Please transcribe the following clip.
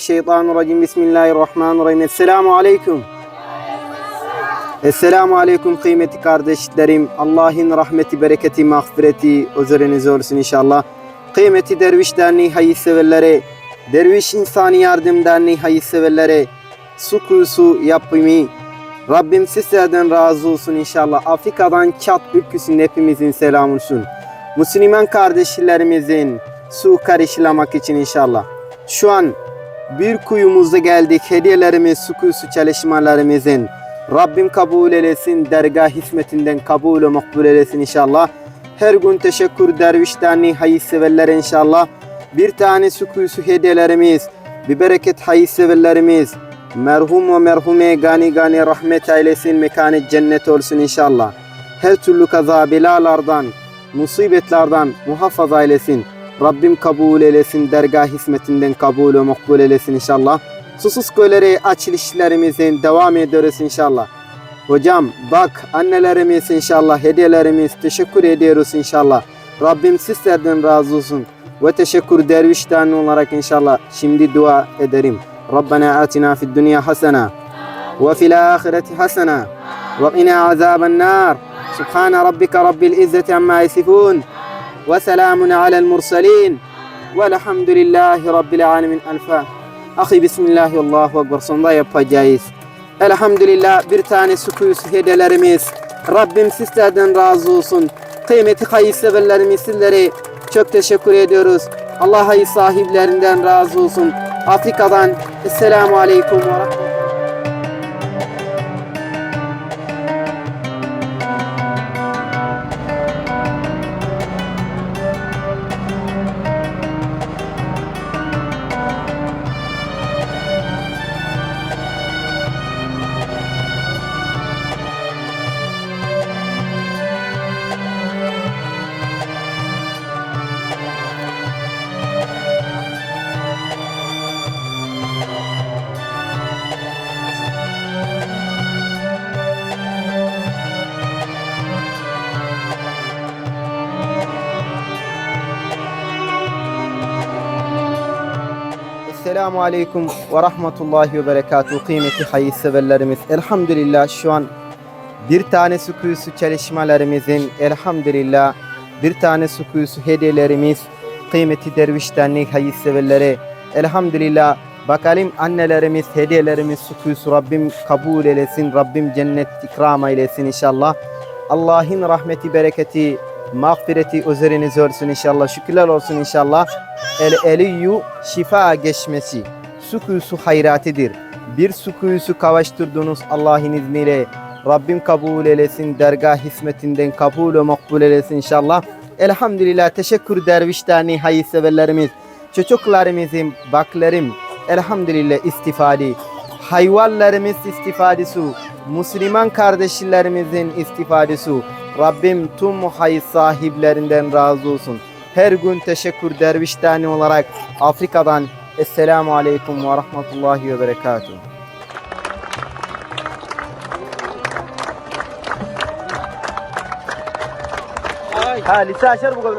mineşşeytanirracim. Bismillahirrahmanirrahim. Esselamu aleyküm. Esselamu aleyküm kıymetli kardeşlerim. Allah'ın rahmeti, bereketi, mağfireti üzerinize olsun inşallah. Kıymeti Derviş Derneği hayırseverlere, Derviş İnsani Yardım Derneği hayırseverlere, su kuyusu yapımı, Rabbim sizlerden razı olsun inşallah. Afrika'dan çat ülküsünün hepimizin selamı olsun. Müslüman kardeşlerimizin su karışılamak için inşallah. Şu an bir kuyumuzda geldik. Hediyelerimiz, su kuyusu çalışmalarımızın Rabbim kabul eylesin. Dergah hizmetinden kabul ve makbul eylesin inşallah. Her gün teşekkür derviş derneği hayırseverlere inşallah. Bir tane su kuyusu hediyelerimiz, bir bereket hayırseverlerimiz, merhum ve merhume gani gani rahmet eylesin, mekanı cennet olsun inşallah. Her türlü kaza belalardan, musibetlerden muhafaza eylesin. Rabbim kabul eylesin, dergah hizmetinden kabul ve makbul eylesin inşallah. Susuz köyleri açılışlarımızın devam ediyoruz inşallah. Hocam bak annelerimiz inşallah hediyelerimiz teşekkür ediyoruz inşallah. Rabbim sizlerden razı olsun. Ve teşekkür derviş derneği olarak inşallah şimdi dua ederim. Rabbena atina fid dünya hasena ve fil ahireti hasena ve qina azaben nar. Subhane rabbika rabbil izzeti amma yasifun ve selamun alel mursalin velhamdülillahi rabbil alemin. Elfa. Ahi bismillahi Allahu ekber sonunda yapacağız. Elhamdülillah bir tane kuyusu hediyelerimiz. Rabbim sizlerden razı olsun. Kıymeti hayırseverlerimiz sizlere çok teşekkür ediyoruz. Allah sahiplerinden razı olsun. Afrika'dan Esselamu Aleyküm ve Rahmetullah. Esselamu Aleyküm ve Rahmetullahi ve Berekatuhu. Kıymeti hayırseverlerimiz. Elhamdülillah şu an bir tane su çalışmalarımızın elhamdülillah bir tane su hediyelerimiz kıymeti derviş derneği hayırseverlere elhamdülillah bakalım annelerimiz hediyelerimiz su Rabbim kabul eylesin Rabbim cennet ikram eylesin inşallah. Allah'ın rahmeti bereketi mağfireti üzerinize olsun inşallah. Şükürler olsun inşallah el eliyu şifa geçmesi. Su kuyusu hayratidir. Bir su kuyusu kavuşturduğunuz Allah'ın izniyle. Rabbim kabul eylesin dergah hizmetinden kabul ve makbul eylesin inşallah. Elhamdülillah teşekkür derviş derneği hayırseverlerimiz çocuklarımızın baklarım. Elhamdülillah istifade. Hayvanlarımız istifadesi Müslüman kardeşlerimizin istifadesi Rabbim tüm hayır sahiplerinden razı olsun. Her gün teşekkür derviş derneği olarak Afrika'dan Esselamu Aleyküm ve Rahmetullahi ve Berekatuhu. Ha lise aşar bu kabul